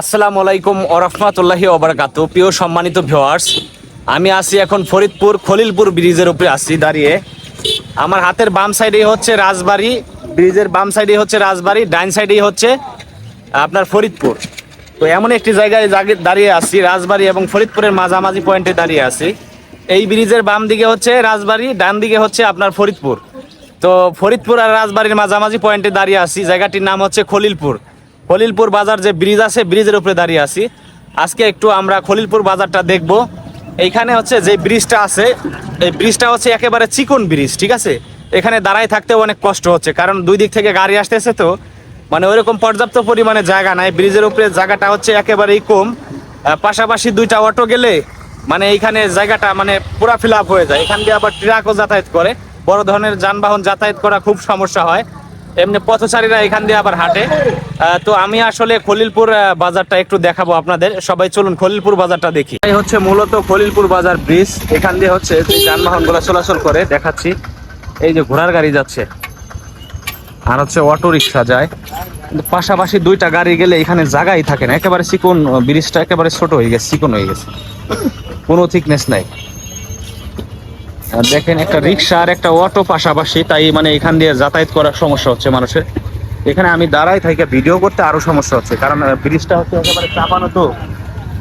আসসালামু আলাইকুম ওরহমাতুল্লাহি ওবরাকাতু প্রিয় সম্মানিত ভিওয়ার্স আমি আছি এখন ফরিদপুর খলিলপুর ব্রিজের উপরে আছি, দাঁড়িয়ে। আমার হাতের বাম সাইডে হচ্ছে রাজবাড়ি, ব্রিজের বাম সাইডে হচ্ছে রাজবাড়ি ডাইন সাইডেই হচ্ছে আপনার ফরিদপুর। তো এমন একটি জায়গায় দাঁড়িয়ে আছি, রাজবাড়ি এবং ফরিদপুরের মাঝামাঝি পয়েন্টে দাঁড়িয়ে আছি। এই ব্রিজের বাম দিকে হচ্ছে রাজবাড়ি, ডান দিকে হচ্ছে আপনার ফরিদপুর। তো ফরিদপুর আর রাজবাড়ির মাঝামাঝি পয়েন্টে দাঁড়িয়ে আছি, জায়গাটির নাম হচ্ছে খলিলপুর। খলিলপুর বাজার যে ব্রিজ আছে, ব্রিজের উপরে দাঁড়িয়ে আছি। আজকে একটু আমরা খলিলপুর বাজারটা দেখব। এইখানে হচ্ছে যে ব্রিজটা আছে, এই ব্রিজটা হচ্ছে একেবারে চিকন ব্রিজ, ঠিক আছে? এখানে দাঁড়ায় থাকতেও অনেক কষ্ট হচ্ছে, কারণ দুই দিক থেকে গাড়ি আসতেছে তো। মানে ওইরকম পর্যাপ্ত পরিমাণে জায়গা নাই। ব্রিজের উপরে জায়গাটা হচ্ছে একেবারেই কম। পাশাপাশি দুইটা অটো গেলে মানে এইখানে জায়গাটা মানে পুরা ফিল হয়ে যায়। এখান দিয়ে আবার ট্রাকও যাতায়াত করে। বড় ধরনের যানবাহন যাতায়াত করা খুব সমস্যা হয়। এমনি পথচারীরা এখান দিয়ে আবার হাঁটে। তো আমি আসলে খলিলপুর বাজারটা একটু দেখাবো আপনাদের। সবাই চলুন খলিলপুর বাজারটা দেখি। এই হচ্ছে মূলত খলিলপুর বাজার ব্রিজ এখান দিয়ে হচ্ছে যে যানবাহনগুলো চলাচল করে, দেখাচ্ছি। এই যে ঘোড়ার গাড়ি যাচ্ছে। আর হচ্ছে অটো রিক্সা যায়। পাশাপাশি দুইটা গাড়ি গেলে এখানে জায়গাই থাকে না। একেবারে চিকন ব্রিজটা একেবারে ছোট হয়ে গেছে চিকন হয়ে গেছে। কোনো থিকনেস নাই। দেখেন একটা রিক্সা আর একটা অটো পাশাপাশি, তাই মানে এখান দিয়ে যাতায়াত করার সমস্যা হচ্ছে মানুষের। এখানে আমি দাঁড়াই থেকে ভিডিও করতে আরও সমস্যা হচ্ছে, কারণ ব্রিজটা হচ্ছে একেবারে চাপানো তো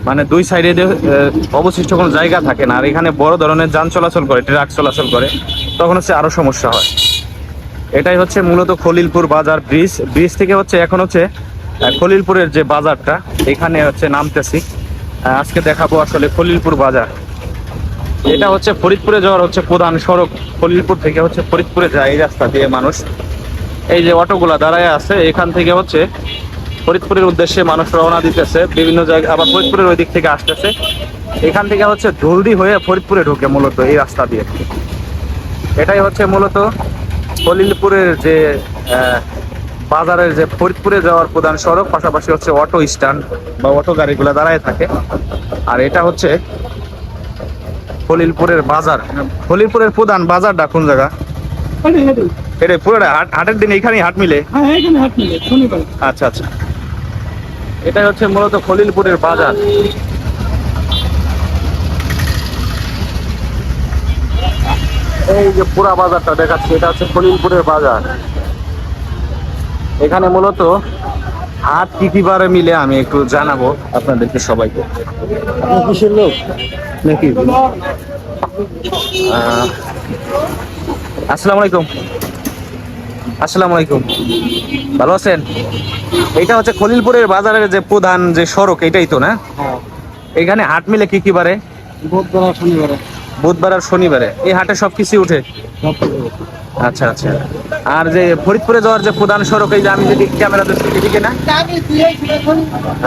মানে দুই সাইডে অবশিষ্ট কোনো জায়গা থাকে না। আর এখানে বড় ধরনের যান চলাচল করে, ট্রাক চলাচল করে, তখন হচ্ছে আরও সমস্যা হয়। এটাই হচ্ছে মূলত খলিলপুর বাজার ব্রিজ ব্রিজ থেকে হচ্ছে, এখন হচ্ছে খলিলপুরের যে বাজারটা, এখানে হচ্ছে নামতেছি। আজকে দেখাবো আসলে খলিলপুর বাজার। এটা হচ্ছে ফরিদপুরে যাওয়ার হচ্ছে প্রধান সড়ক। খলিলপুর থেকে হচ্ছে ফরিদপুরে যায় এই রাস্তা দিয়ে মানুষ। এই যে অটোগুলা দাঁড়ায় আছে, এখান থেকে হচ্ছে ফরিদপুরের উদ্দেশ্যে মানুষ রওনা দিতেছে। বিভিন্ন জায়গায় আবার ফরিদপুরের ওই দিক থেকে আসতেছে। এখান থেকে হচ্ছে জলদি হয়ে ফরিদপুরে ঢোকে মূলত এই রাস্তা দিয়ে। এটাই হচ্ছে মূলত খলিলপুরের যে বাজারের যে ফরিদপুরে যাওয়ার প্রধান সড়ক, পাশাপাশি হচ্ছে অটো স্ট্যান্ড বা অটো গাড়িগুলো দাঁড়ায় থাকে। আর এটা হচ্ছে খলিলপুরের বাজার। খলিলপুরের প্রধান বাজারটা কোন জায়গা? এটা পুরোটা হাট হাটের দিন এখানেই হাট মিলে? হ্যাঁ এখানে হাট মিলে শনিবার। আচ্ছা আচ্ছা। এটাই হচ্ছে মূলত খলিলপুরের বাজার। এই যে পুরা বাজারটা দেখাচ্ছে এটা হচ্ছে খলিলপুরের বাজার। এখানে মূলত হাট কি কি বারে মিলে আমি একটু জানাব আপনাদেরকে সবাইকে। আপনি কিসের লোক? নাকি? আসসালামু আলাইকুম। আসসালামু আলাইকুম। ভালো আছেন? এইটা হচ্ছে খলিলপুরের বাজারের যে প্রধান যে সড়ক এটাই তো না? হ্যাঁ। এখানে হাট মিলে কি কি বারে? শনিবারে। বুধবার আর শনিবারে। এই হাটে সব কিছু উঠে। আচ্ছা আচ্ছা। আর যে ফরিদপুরে যাওয়ার যে প্রধান সড়ক, এই যে আমি যদি ক্যামেরা দেখছি এদিকে না?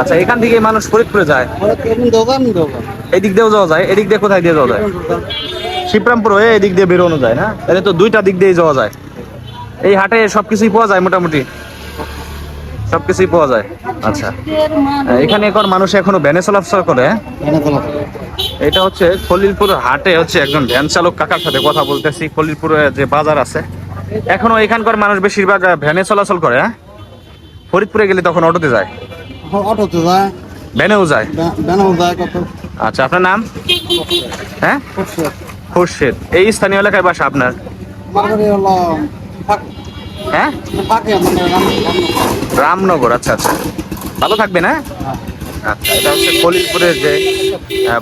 আচ্ছা এখান থেকে মানুষ ফরিদপুরে যায়। এদিক দিয়েও যাওয়া যায়, এদিক দিয়ে কোথায় দিয়ে যাওয়া যায়? শিবরামপুর হয়ে এদিক দিয়ে বেরোনো যায় না? তাহলে তো দুইটা দিক দিয়েই যাওয়া যায়। এই হাটে সবকিছুই পাওয়া যায় মোটামুটি। সবকিছুই পাওয়া যায়। আচ্ছা। এখানে এখন মানুষ এখনও ভ্যানে চলাচল করে হ্যাঁ? এটা হচ্ছে খলিলপুর হাটে হচ্ছে একজন ভ্যান চালক কাকার সাথে কথা বলতেছি। খলিলপুরে যে বাজার আছে এখনও এখানকার মানুষ বেশিরভাগ ভ্যানে চলাচল করে হ্যাঁ? ফরিদপুরে গেলে তখন অটোতে যায়। অটোতে যায়। ভ্যানেও যায়। বেনাও যায় কত? আচ্ছা আপনার নাম? হ্যাঁ? খুরশেদ। এই স্থানীয় এলাকায় বাসা আপনার? হ্যাঁ? মানে রামনগর আচ্ছা আচ্ছা। ভালো থাকবে না আচ্ছা এটা হচ্ছে খলিলপুরের যে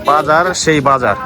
বাজার, সেই বাজার।